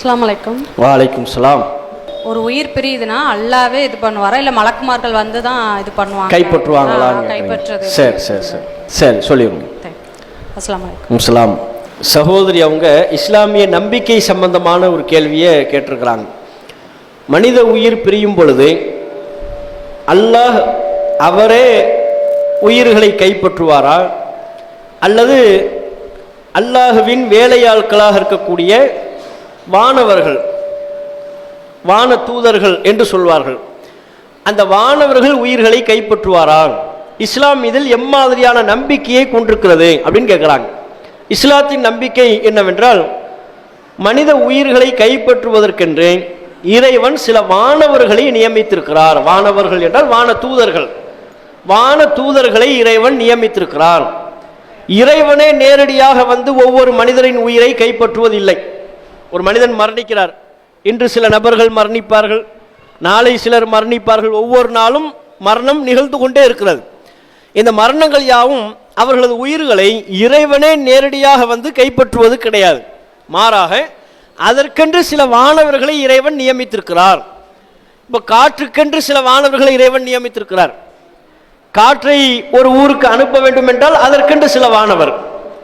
அஸ்ஸலாமு அலைக்கும். வாலைக்கும் சலாம். ஒரு உயிர் பிரியுதுன்னா அல்லாவே இது பண்ணுவாரா? இல்ல மலக்குமார்கள் வந்து தான் இது பண்ணுவாங்க கேக்குறீங்க. கைப்பற்றுறது சரி சரி சரி. சரி சொல்லிடுங்க. அஸ்லாம் வலைக்கும் சலாம். சகோதரி அவங்க இஸ்லாமிய நம்பிக்கை சம்பந்தமான ஒரு கேள்வியை கேட்டிருக்கிறாங்க. மனித உயிர் பிரியும் பொழுது அல்லாஹ் அவரே உயிர்களை கைப்பற்றுவாரா? அல்லது அல்லாஹுவின் வேலையாட்களாக இருக்கக்கூடிய வானவர்கள் வான தூதர்கள் என்று சொல்வார்கள். அந்த வானவர்கள் உயிர்களை கைப்பற்றுவாரால் இஸ்லாம் இதில் எம்மாதிரியான நம்பிக்கையை கொண்டிருக்கிறது அப்படின்னு கேட்குறாங்க இஸ்லாத்தின் நம்பிக்கை என்னவென்றால் மனித உயிர்களை கைப்பற்றுவதற்கென்று இறைவன் சில வானவர்களை நியமித்திருக்கிறார். வானவர்கள் என்றால் வான தூதர்கள். வான தூதர்களை இறைவன் நியமித்திருக்கிறார். இறைவனே நேரடியாக வந்து ஒவ்வொரு மனிதரின் உயிரை கைப்பற்றுவதில்லை. ஒரு மனிதன் மரணிக்கிறார். இன்று சில நபர்கள் மரணிப்பார்கள். நாளை சிலர் மரணிப்பார்கள். ஒவ்வொரு நாளும் மரணம் நிகழ்ந்து கொண்டே இருக்கிறது. இந்த மரணங்கள் யாவும் அவர்களது உயிர்களை இறைவனே நேரடியாக வந்து கைப்பற்றுவது கிடையாது. மாறாக அதற்கென்று சில வானவர்களை இறைவன் நியமித்திருக்கிறார். இப்போ காற்றுக்கென்று சில வானவர்களை இறைவன் நியமித்திருக்கிறார். காற்றை ஒரு ஊருக்கு அனுப்ப வேண்டும் என்றால் அதற்கென்று சில வானவர்.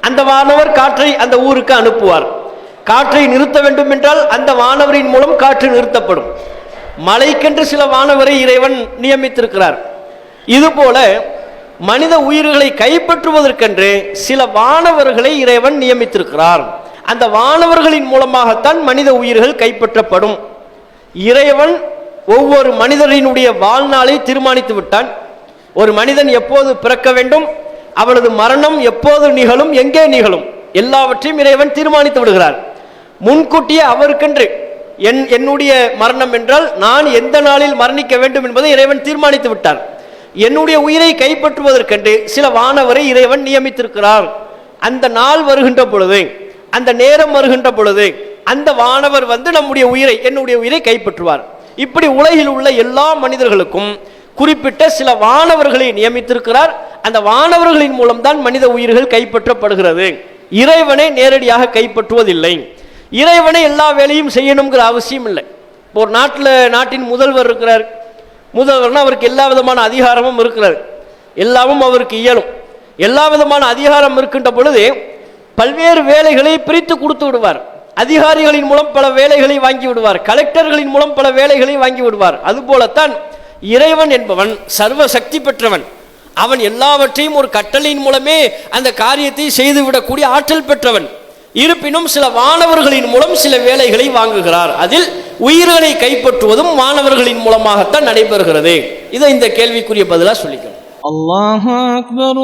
அந்த வானவர் காற்றை அந்த ஊருக்கு அனுப்புவார். காற்றை நிறுத்த வேண்டும் என்றால் அந்த வானவரின் மூலம் காற்று நிறுத்தப்படும். மலைக்கென்று சில வானவரை இறைவன் நியமித்திருக்கிறார். இதுபோல மனித உயிர்களை கைப்பற்றுவதற்கென்று சில வானவர்களை இறைவன் நியமித்திருக்கிறார். அந்த வானவர்களின் மூலமாகத்தான் மனித உயிர்கள் கைப்பற்றப்படும். இறைவன் ஒவ்வொரு மனிதரினுடைய வாழ்நாளை தீர்மானித்து விட்டான். ஒரு மனிதன் எப்போது பிறக்க வேண்டும்? அவனது மரணம் எப்போது நிகழும்? எங்கே நிகழும்? எல்லாவற்றையும் இறைவன் தீர்மானித்து விடுகிறார். முன்கூட்டியே அவருக்கென்று என் என்னுடைய மரணம் என்றால் நான் எந்த நாளில் மரணிக்க வேண்டும் என்பதை இறைவன் தீர்மானித்து விட்டார். என்னுடைய உயிரை கைப்பற்றுவதற்கென்று சில வானவரை இறைவன் நியமித்திருக்கிறார். அந்த நாள் வருகின்ற பொழுது அந்த நேரம் வருகின்ற பொழுது அந்த வானவர் வந்து நம்முடைய உயிரை என்னுடைய உயிரை கைப்பற்றுவார். இப்படி உலகில் உள்ள எல்லா மனிதர்களுக்கும் குறிப்பிட்ட சில வானவர்களை நியமித்திருக்கிறார். அந்த வானவர்களின் மூலம்தான் மனித உயிர்கள் கைப்பற்றப்படுகிறது. இறைவனை நேரடியாக கைப்பற்றுவதில்லை. இறைவனை எல்லா வேலையும் செய்யணுங்கிற அவசியம் இல்லை இப்போ ஒரு நாட்டில் நாட்டின் முதல்வர் இருக்கிறார். முதல்வர்னால் அவருக்கு எல்லா விதமான அதிகாரமும் இருக்கிறார் எல்லாமும் அவருக்கு இயலும். எல்லா விதமான அதிகாரம் இருக்கின்ற பொழுது பல்வேறு வேலைகளை பிரித்து கொடுத்து விடுவார். அதிகாரிகளின் மூலம் பல வேலைகளை வாங்கி விடுவார். கலெக்டர்களின் மூலம் பல வேலைகளை வாங்கி விடுவார். அதுபோலத்தான் இறைவன் என்பவன் சர்வ சக்தி பெற்றவன் அவன் எல்லாவற்றையும் ஒரு கட்டளையின் மூலமே அந்த காரியத்தை செய்துவிடக்கூடிய ஆற்றல் பெற்றவன். இருப்பினும் சில மாணவர்களின் மூலம் சில வேலைகளை வாங்குகிறார். அதில் உயிர்களை கைப்பற்றுவதும் மாணவர்களின் மூலமாகத்தான் நடைபெறுகிறது. இதை இந்த கேள்விக்குரிய பதிலாக சொல்லிக்கிறோம். அல்லாஹ் அக்பர்